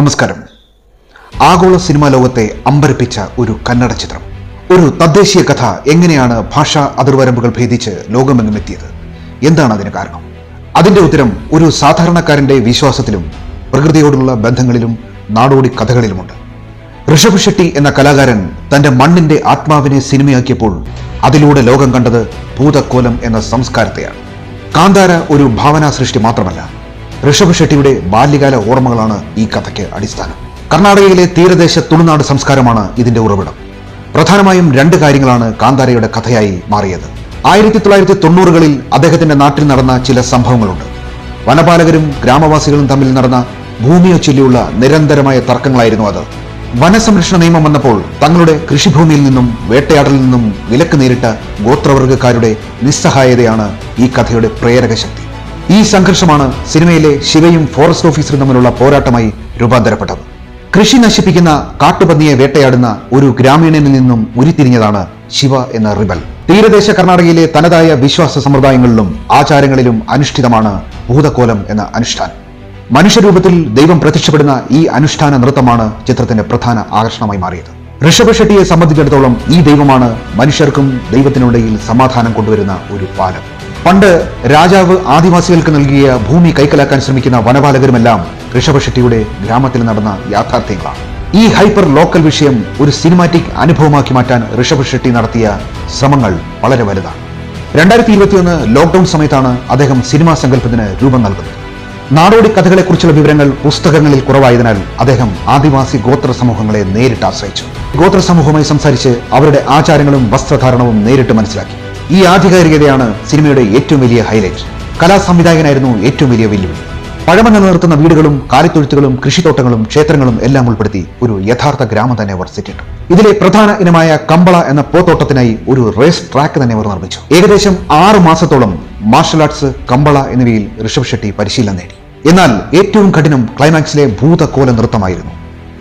നമസ്കാരം. ആഗോള സിനിമാ ലോകത്തെ അമ്പരപ്പിച്ച ഒരു കന്നഡ ചിത്രം. ഒരു തദ്ദേശീയ കഥ എങ്ങനെയാണ് ഭാഷാ അതിർവരമ്പുകൾ ഭേദിച്ച് ലോകമെങ്ങും എത്തിയത്? എന്താണ് അതിന് കാരണം? അതിന്റെ ഉത്തരം ഒരു സാധാരണക്കാരന്റെ വിശ്വാസത്തിലും പ്രകൃതിയോടുള്ള ബന്ധങ്ങളിലും നാടോടി കഥകളിലുമുണ്ട്. ഋഷഭ് ഷെട്ടി എന്ന കലാകാരൻ തന്റെ മണ്ണിന്റെ ആത്മാവിനെ സിനിമയാക്കിയപ്പോൾ അതിലൂടെ ലോകം കണ്ടത് ഭൂതക്കോലം എന്ന സംസ്കാരത്തെയാണ്. കാന്താര ഒരു ഭാവനാ സൃഷ്ടി മാത്രമല്ല ഋഷഭ് ഷെട്ടിയുടെ ബാല്യകാല ഓർമ്മകളാണ് ഈ കഥയ്ക്ക് അടിസ്ഥാനം. കർണാടകയിലെ തീരദേശ തുളുനാട് സംസ്കാരമാണ് ഇതിന്റെ ഉറവിടം. പ്രധാനമായും രണ്ട് കാര്യങ്ങളാണ് കാന്താരയുടെ കഥയായി മാറിയത്. ആയിരത്തി തൊള്ളായിരത്തി തൊണ്ണൂറുകളിൽ അദ്ദേഹത്തിന്റെ നാട്ടിൽ നടന്ന ചില സംഭവങ്ങളുണ്ട്. വനപാലകരും ഗ്രാമവാസികളും തമ്മിൽ നടന്ന ഭൂമിയെ ചൊല്ലിയുള്ള നിരന്തരമായ തർക്കങ്ങളായിരുന്നു അത്. വനസംരക്ഷണ നിയമം വന്നപ്പോൾ തങ്ങളുടെ കൃഷിഭൂമിയിൽ നിന്നും വേട്ടയാടലിൽ നിന്നും വിലക്ക് നേരിട്ട ഗോത്രവർഗക്കാരുടെ നിസ്സഹായതയാണ് ഈ കഥയുടെ പ്രേരക ശക്തി ഈ സംഘർഷമാണ് സിനിമയിലെ ശിവയും ഫോറസ്റ്റ് ഓഫീസറും തമ്മിലുള്ള പോരാട്ടമായി രൂപാന്തരപ്പെട്ടത്. കൃഷി നശിപ്പിക്കുന്ന കാട്ടുപന്നിയെ വേട്ടയാടുന്ന ഒരു ഗ്രാമീണനിൽ നിന്നും ഉരുത്തിരിഞ്ഞതാണ് ശിവ എന്ന റിബൽ. തീരദേശ കർണാടകയിലെ തനതായ വിശ്വാസ സമ്പ്രദായങ്ങളിലും ആചാരങ്ങളിലും അനുഷ്ഠിതമാണ് ഭൂതക്കോലം എന്ന അനുഷ്ഠാനം. മനുഷ്യരൂപത്തിൽ ദൈവം പ്രത്യക്ഷപ്പെടുന്ന ഈ അനുഷ്ഠാന നൃത്തമാണ് ചിത്രത്തിന്റെ പ്രധാന ആകർഷണമായി മാറിയത്. ഋഷഭ ഷെട്ടിയെ സംബന്ധിച്ചിടത്തോളം ഈ ദൈവമാണ് മനുഷ്യർക്കും ദൈവത്തിനുമിടയിൽ സമാധാനം കൊണ്ടുവരുന്ന ഒരു പാലം പണ്ട് രാജാവ് ആദിവാസികൾക്ക് നൽകിയ ഭൂമി കൈക്കലാക്കാൻ ശ്രമിക്കുന്ന വനപാലകരുമെല്ലാം ഋഷഭ ഷെട്ടിയുടെ ഗ്രാമത്തിൽ നടന്ന യാഥാർത്ഥ്യങ്ങളാണ്. ഈ ഹൈപ്പർ ലോക്കൽ വിഷയം ഒരു സിനിമാറ്റിക് അനുഭവമാക്കി മാറ്റാൻ ഋഷഭ ഷെട്ടി നടത്തിയ ശ്രമങ്ങൾ വളരെ വലുതാണ്. രണ്ടായിരത്തി ഇരുപത്തിയൊന്ന് ലോക്ക്ഡൌൺ സമയത്താണ് അദ്ദേഹം സിനിമാ സങ്കല്പത്തിന് രൂപം നൽകുന്നത്. നാടോടി കഥകളെക്കുറിച്ചുള്ള വിവരങ്ങൾ പുസ്തകങ്ങളിൽ കുറവായതിനാൽ അദ്ദേഹം ആദിവാസി ഗോത്ര സമൂഹങ്ങളെ നേരിട്ട് ആശ്രയിച്ചു. ഗോത്ര സമൂഹവുമായി സംസാരിച്ച് അവരുടെ ആചാരങ്ങളും വസ്ത്രധാരണവും നേരിട്ട് മനസ്സിലാക്കി. ഈ ആധികാരികതയാണ് സിനിമയുടെ ഏറ്റവും വലിയ ഹൈലൈറ്റ്. കലാ സംവിധായകനായിരുന്നു ഏറ്റവും വലിയ വെല്ലുവിളി. പഴമ നിലനിർത്തുന്ന വീടുകളും കാലിത്തൊഴുത്തുകളും കൃഷിത്തോട്ടങ്ങളും ക്ഷേത്രങ്ങളും എല്ലാം ഉൾപ്പെടുത്തി ഒരു യഥാർത്ഥ ഗ്രാമം തന്നെ അവർ സെറ്റിട്ടു ഇതിലെ പ്രധാന ഇനമായ കമ്പള എന്ന പോത്തോട്ടത്തിനായി ഒരു റേസ് ട്രാക്ക് തന്നെ അവർ നിർമ്മിച്ചു. ഏകദേശം ആറ് മാസത്തോളം മാർഷൽ ആർട്സ് കമ്പള എന്നിവയിൽ ഋഷഭ് ഷെട്ടി പരിശീലനം നേടി. എന്നാൽ ഏറ്റവും കഠിനം ക്ലൈമാക്സിലെ ഭൂതകോല നൃത്തമായിരുന്നു.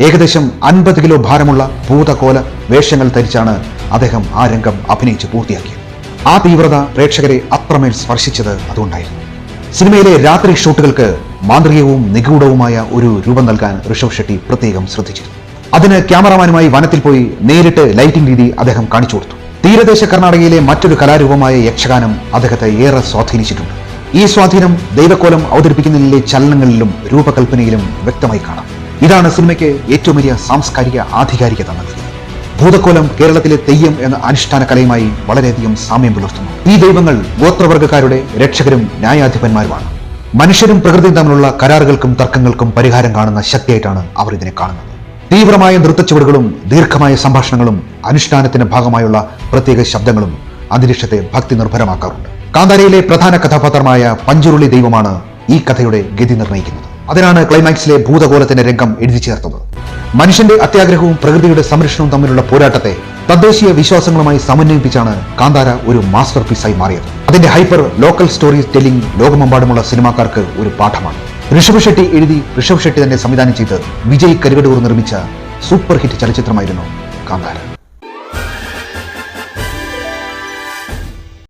ഏകദേശം അൻപത് കിലോ ഭാരമുള്ള ഭൂതകോല വേഷങ്ങൾ ധരിച്ചാണ് അദ്ദേഹം ആ രംഗം അഭിനയിച്ച് പൂർത്തിയാക്കിയത്. ആ തീവ്രത പ്രേക്ഷകരെ അത്രമേൽ സ്പർശിച്ചത് അതുകൊണ്ടായിരുന്നു. സിനിമയിലെ രാത്രി ഷൂട്ടുകൾക്ക് മാന്ത്രികവും നിഗൂഢവുമായ ഒരു രൂപം നൽകാൻ ഋഷഭ് ഷെട്ടി പ്രത്യേകം ശ്രദ്ധിച്ചിരുന്നു. അതിന് ക്യാമറമാനുമായി വനത്തിൽ പോയി നേരിട്ട് ലൈറ്റിംഗ് രീതി അദ്ദേഹം കാണിച്ചു കൊടുത്തു. തീരദേശ കർണാടകയിലെ മറ്റൊരു കലാരൂപമായ യക്ഷഗാനം അദ്ദേഹത്തെ ഏറെ സ്വാധീനിച്ചിട്ടുണ്ട്. ഈ സ്വാധീനം ദൈവക്കോലം അവതരിപ്പിക്കുന്നതിലെ ചലനങ്ങളിലും രൂപകൽപ്പനയിലും വ്യക്തമായി കാണാം. ഇതാണ് സിനിമയ്ക്ക് ഏറ്റവും വലിയ സാംസ്കാരിക ആധികാരികത നൽകിയത്. ഭൂതക്കോലം കേരളത്തിലെ തെയ്യം എന്ന അനുഷ്ഠാന കലയുമായി വളരെയധികം സാമ്യം പുലർത്തുന്നു. ഈ ദൈവങ്ങൾ ഗോത്രവർഗക്കാരുടെ രക്ഷകരും ന്യായാധിപന്മാരുമാണ്. മനുഷ്യരും പ്രകൃതിയും തമ്മിലുള്ള കരാറുകൾക്കും തർക്കങ്ങൾക്കും പരിഹാരം കാണുന്ന ശക്തിയായിട്ടാണ് അവർ ഇതിനെ കാണുന്നത്. തീവ്രമായ നൃത്തച്ചുവടുകളും ദീർഘമായ സംഭാഷണങ്ങളും അനുഷ്ഠാനത്തിന്റെ ഭാഗമായുള്ള പ്രത്യേക ശബ്ദങ്ങളും അന്തരീക്ഷത്തെ ഭക്തി നിർഭരമാക്കാറുണ്ട്. കാന്താരയിലെ പ്രധാന കഥാപാത്രമായ പഞ്ചുരുളി ദൈവമാണ് ഈ കഥയുടെ ഗതി നിർണയിക്കുന്നത് അതിനാണ് ക്ലൈമാക്സിലെ ഭൂതകോലത്തിന്റെ രംഗം എഴുതി ചേർത്തത്. മനുഷ്യന്റെ അത്യാഗ്രഹവും പ്രകൃതിയുടെ സംരക്ഷണവും തമ്മിലുള്ള പോരാട്ടത്തെ തദ്ദേശീയ വിശ്വാസങ്ങളുമായി സമന്വയിപ്പിച്ചാണ് കാന്താര ഒരു മാസ്റ്റർ പീസായി മാറിയത്. അതിന്റെ ഹൈപ്പർ ലോക്കൽ സ്റ്റോറി ടെല്ലിംഗ് ലോകമെമ്പാടുമുള്ള സിനിമാക്കാർക്ക് ഒരു പാഠമാണ്. ഋഷഭ് ഷെട്ടി എഴുതി ഋഷഭ് ഷെട്ടി തന്നെ സംവിധാനം ചെയ്ത് വിജയ് കരികടൂർ നിർമ്മിച്ച സൂപ്പർ ഹിറ്റ് ചലച്ചിത്രമായിരുന്നു കാന്താര.